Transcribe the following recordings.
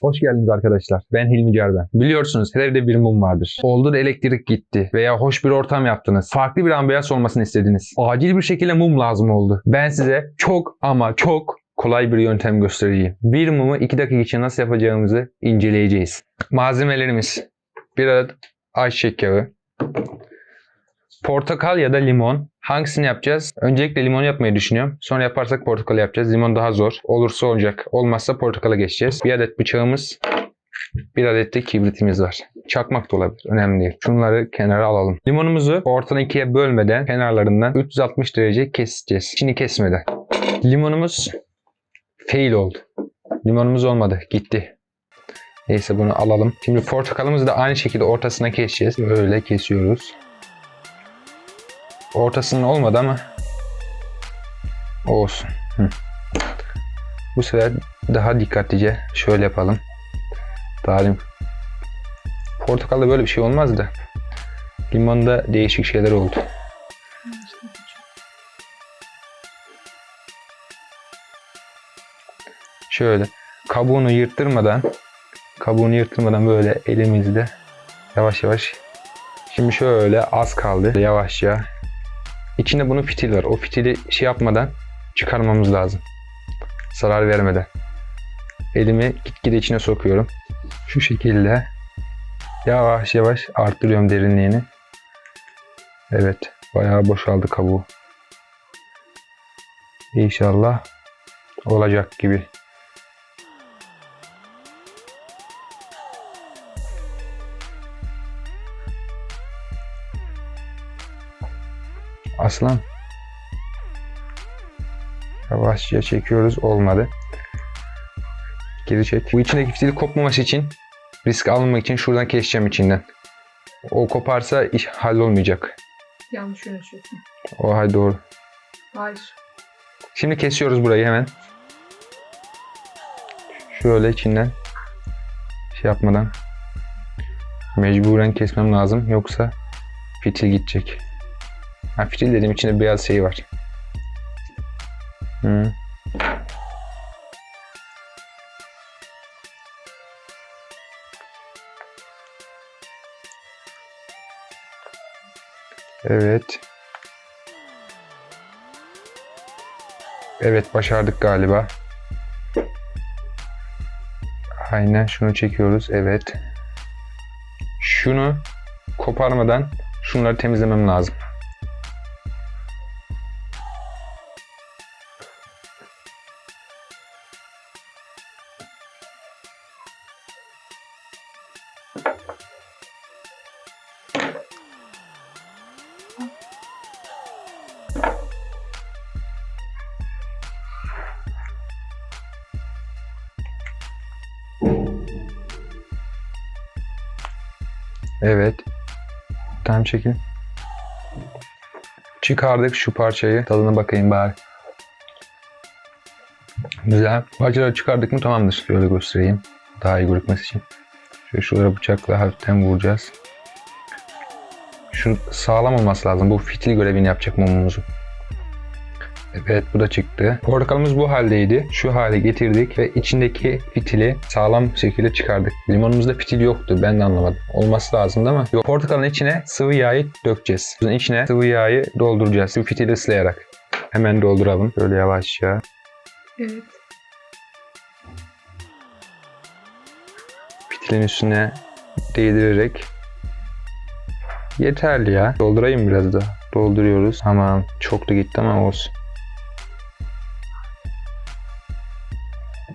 Hoş geldiniz arkadaşlar. Ben Hilmi Carben. Biliyorsunuz her evde bir mum vardır. Oldu da elektrik gitti veya hoş bir ortam yaptınız. Farklı bir ambiyans olmasını istediniz. Acil bir şekilde mum lazım oldu. Ben size çok ama çok kolay bir yöntem göstereceğim. Bir mumu 2 dakika içinde nasıl yapacağımızı inceleyeceğiz. Malzemelerimiz. Bir adet ayçiçek yağı. Portakal ya da limon. Hangisini yapacağız? Öncelikle limon yapmayı düşünüyorum. Sonra yaparsak portakal yapacağız. Limon daha zor. Olursa olacak. Olmazsa portakala geçeceğiz. Bir adet bıçağımız. Bir adet de kibritimiz var. Çakmak da olabilir. Önemli değil. Şunları kenara alalım. Limonumuzu ortadan ikiye bölmeden kenarlarından 360 derece keseceğiz. İçini kesmeden. Limonumuz fail oldu. Limonumuz olmadı. Gitti. Neyse bunu alalım. Şimdi portakalımızı da aynı şekilde ortasına keseceğiz. Böyle kesiyoruz. Ortasının olmadı ama olsun. Hı. Bu sefer daha dikkatlice şöyle yapalım. Talim. Portakalda böyle bir şey olmaz da limonda değişik şeyler oldu. Şöyle kabuğunu yırttırmadan kabuğunu yırttırmadan böyle elimizde yavaş yavaş Şimdi şöyle az kaldı. Yavaşça. İçinde bunun fitil var. O fitili şey yapmadan çıkarmamız lazım. Zarar vermeden. Elimi gitgide içine sokuyorum. Şu şekilde yavaş yavaş arttırıyorum derinliğini. Evet. Bayağı boşaldı kabuğu. İnşallah olacak gibi. Aslan. Yavaşça çekiyoruz. Olmadı. Geri çek. Bu içindeki fitili kopmaması için risk almamak için şuradan keseceğim içinden. O koparsa iş hallolmayacak. Yanlış yönetiyorsun. O hay doğru. Hayır. Şimdi kesiyoruz burayı hemen. Şöyle içinden şey yapmadan mecburen kesmem lazım. Yoksa fitil gidecek. Ha, fitil dediğim içinde beyaz şey var. Hı. Evet. Evet başardık galiba. Aynen şunu çekiyoruz. Evet. Şunu koparmadan şunları temizlemem lazım. Evet. Tamam çekil. Çıkardık şu parçayı. Tadına bakayım bari. Güzel. Parçaları çıkardık mı tamamdır. Şöyle göstereyim. Daha iyi gözükmesi için. Şöyle şuraya bıçakla hafiften vuracağız. Şu sağlam olması lazım. Bu fitil görevini yapacak mumumuzu. Evet bu da çıktı. Portakalımız bu haldeydi. Şu hale getirdik ve içindeki fitili sağlam şekilde çıkardık. Limonumuzda fitil yoktu. Ben de anlamadım. Olması lazımdı ama yok. Portakalın içine sıvı yağı dökeceğiz. Bunun içine sıvı yağı dolduracağız. Bu fitili ıslayarak. Hemen dolduralım. Böyle yavaşça. Evet. Fitilin üstüne değdirerek. Yeterli ya. Doldurayım biraz da. Dolduruyoruz. Tamam. Çok da gitti ama olsun.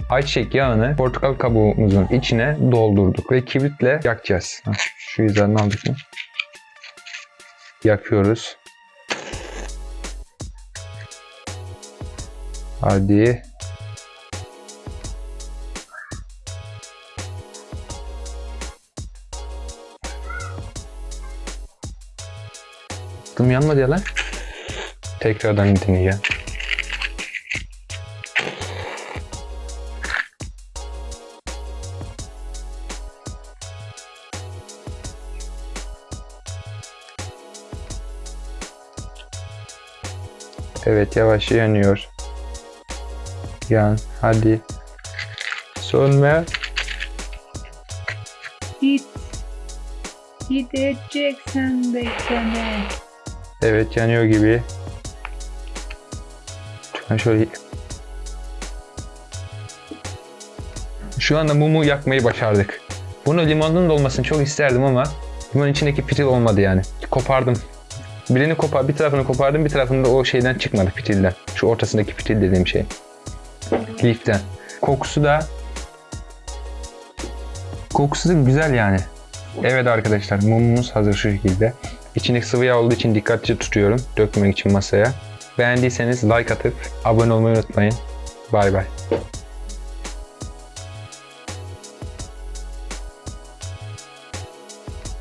Ayçiçek yağını portakal kabuğumuzun içine doldurduk ve kibritle yakacağız. Şu yüzden aldık mı? Yakıyoruz. Hadi. Dım yanmadı ya lan. Tekrardan deneyeceğim. Evet yavaş yanıyor. Yan hadi. Sönme. Git. Gideceksen bekleme. Evet yanıyor gibi. Ben şöyle... Şu anda mumu yakmayı başardık. Bunu limonun da olmasını çok isterdim ama limonun içindeki fitil olmadı yani. Kopardım. Birini kopar, bir tarafını kopardım, bir tarafında o şeyden çıkmadı fitilden. Şu ortasındaki fitil dediğim şey. Liften. Kokusu da kokusu da güzel yani. Evet arkadaşlar mumumuz hazır şu şekilde. İçindeki sıvı yağ olduğu için dikkatlice tutuyorum dökmemek için masaya. Beğendiyseniz like atıp abone olmayı unutmayın. Bay bay.